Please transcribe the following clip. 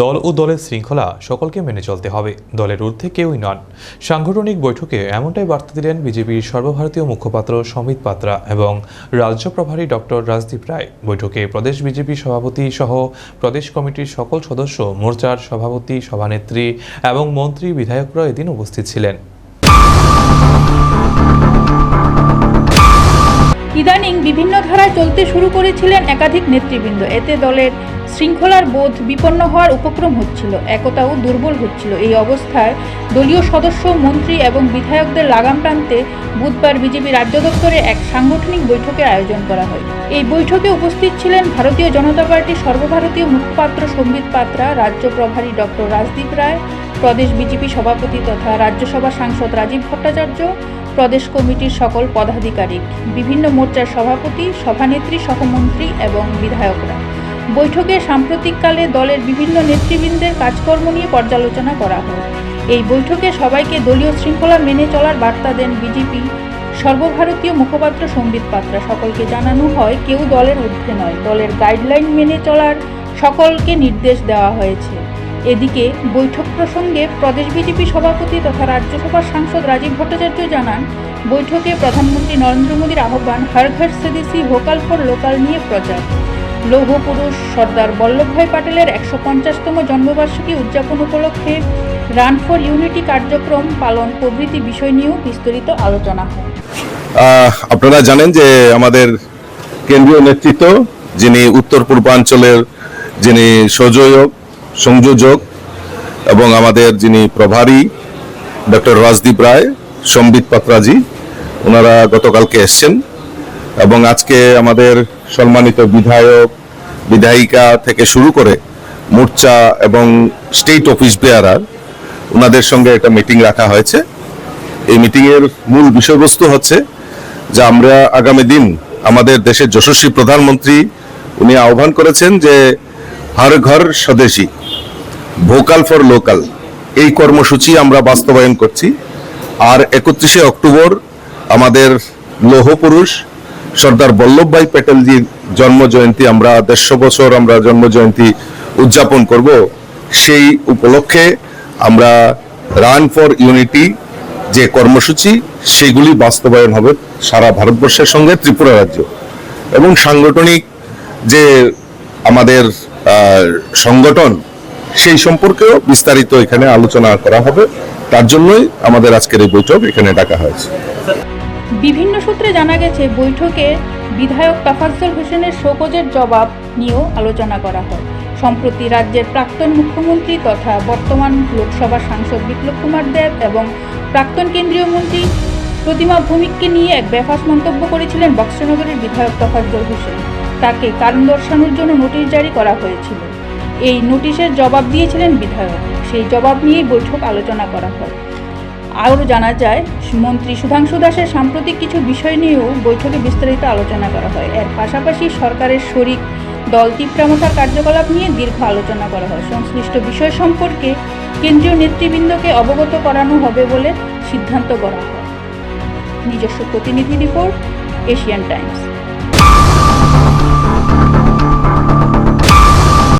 দল ও দলের শৃঙ্খলা সকলকে মেনে চলতে হবে। দলের ঊর্ধ্বে কেউই নন। সাংগঠনিক বৈঠকে এমনটাই বার্তা দিলেন বিজেপির সর্বভারতীয় মুখপাত্র সমিত পাত্রা এবং রাজ্য প্রভারী ডক্টর রাজদীপ রায়। বৈঠকে প্রদেশ বিজেপি সভাপতি সহ প্রদেশ কমিটির সকল সদস্য, মোর্চার সভাপতি, সভানেত্রী এবং মন্ত্রী বিধায়করা এদিন উপস্থিত ছিলেন। চলতে শুরু করেছিলেন একাধিক নেতৃবৃন্দ। এতে দলের শৃঙ্খলার বোধ বিপন্ন হওয়ার উপক্রম হচ্ছিল, একতাও দুর্বল হচ্ছিল। এই অবস্থায় দলীয় সদস্য, মন্ত্রী এবং বিধায়কদের লাগাম টানতে বুধবার বিজেপি রাজ্য দপ্তরে এক সাংগঠনিক বৈঠকের আয়োজন করা হয়। এই বৈঠকে উপস্থিত ছিলেন ভারতীয় জনতা পার্টির সর্বভারতীয় মুখপাত্র সম্বিত পাত্রা, রাজ্য প্রভারী ডক্টর রাজদীপ রায়, প্রদেশ বিজেপি সভাপতি তথা রাজ্যসভা সাংসদ রাজীব ভট্টাচার্য প্রদেশ কমিটির সকল পদাধিকারিক, বিভিন্ন মোর্চার সভাপতি, সভানেত্রী, সহমন্ত্রী এবং বিধায়করা। বৈঠকে সাম্প্রতিককালে দলের বিভিন্ন নেতৃবৃন্দের কাজকর্ম নিয়ে পর্যালোচনা করা হয় এই বৈঠকে সবাইকে দলীয় শৃঙ্খলা মেনে চলার বার্তা দেন বিজেপি, সর্বভারতীয় মুখপাত্র সম্বিত পাত্রা। সকলকে জানানো হয়, কেউ দলের ঊর্ধ্বে নয়। দলের গাইডলাইন মেনে চলার সকলকে নির্দেশ দেওয়া হয়েছে। এদিকে বৈঠক প্রসঙ্গে প্রদেশ বিজেপি সভাপতি তথা রাজ্যসভার সাংসদ রাজীব ভট্টাচার্য জানান, বৈঠকে প্রধানমন্ত্রী নরেন্দ্র মোদীর আহ্বান হর ঘর স্বদেশি, ভোকাল ফর লোকাল নিয়ে প্রচার। লৌহ পুরুষ সর্দার বল্লভভাই পাটেলের একশো পঞ্চাশতম জন্মবার্ষিকী উদযাপন উপলক্ষে রান ফর ইউনিটি কার্যক্রম পালন প্রভৃতি বিষয় নিয়েও বিস্তারিত আলোচনা। হয় আপনারা জানেন যে আমাদের কেন্দ্রীয় নেতৃত্ব, যিনি উত্তর পূর্বাঞ্চলের যিনি সহযোগ সংযোজক এবং আমাদের যিনি প্রভারী, ডক্টর রাজদীপ রায়, সম্বিত পাত্রাজি, ওনারা গতকালকে এসছেন এবং আজকে আমাদের সম্মানিত বিধায়ক, বিধায়িকা থেকে শুরু করে মোর্চা এবং স্টেট অফিস বেয়ারার ওনাদের সঙ্গে একটা মিটিং রাখা হয়েছে। এই মিটিংয়ের মূল বিষয়বস্তু হচ্ছে যে আমরা আগামী দিন আমাদের দেশের যশস্বী প্রধানমন্ত্রী, উনি আহ্বান করেছেন যে হর ঘর স্বদেশী। ভোকাল ফর লোকাল এই কর্মসূচি আমরা বাস্তবায়ন করছি। আর একত্রিশে অক্টোবর আমাদের লৌহ পুরুষ সর্দার বল্লভভাই প্যাটেলজির জন্ম জয়ন্তী আমরা দেড়শো বছর আমরা জন্ম জয়ন্তী উদযাপন করব। সেই উপলক্ষে আমরা রান ফর ইউনিটি যে কর্মসূচি, সেগুলি বাস্তবায়ন হবে সারা ভারতবর্ষের সঙ্গে ত্রিপুরা রাজ্য। এবং সাংগঠনিক যে আমাদের সংগঠন সেই সম্পর্কেও বিস্তারিত এখানে আলোচনা করা হবে। তার জন্যই আমাদের আজকের এই বৈঠক এখানে ডাকা হয়েছে। বিভিন্ন সূত্রে জানা গেছে, বৈঠকে বিধায়ক তাফাজ্জল হোসেনের শোকজের জবাব নিয়েও আলোচনা করা হয়। সম্প্রতি রাজ্যের প্রাক্তন মুখ্যমন্ত্রী তথা বর্তমান লোকসভা সাংসদ বিপ্লব কুমার দেব এবং প্রাক্তন কেন্দ্রীয় মন্ত্রী প্রতিমা ভৌমিককে নিয়ে এক বেফাস মন্তব্য করেছিলেন বক্সনগরের বিধায়ক তফাজ্জল হোসেন। তাকে কারণ দর্শানোর জন্য নোটিশ জারি করা হয়েছিল। এই নোটিশের জবাব দিয়েছিলেন বিধায়ক। সেই জবাব নিয়েই বৈঠক আলোচনা করা হয়। আরও জানা যায়, মন্ত্রী সুধাংশু দাসের সাম্প্রতিক কিছু বিষয় নিয়েও বৈঠকে বিস্তারিত আলোচনা করা হয়। এর পাশাপাশি সরকারের শরিক দল তিপ্রামথার কার্যকলাপ নিয়ে দীর্ঘ আলোচনা করা হয়। সংশ্লিষ্ট বিষয় সম্পর্কে কেন্দ্রীয় নেতৃবৃন্দকে অবগত করানো হবে বলে সিদ্ধান্ত করা হয়। নিজস্ব প্রতিনিধি রিপোর্ট, এশিয়ান টাইমস।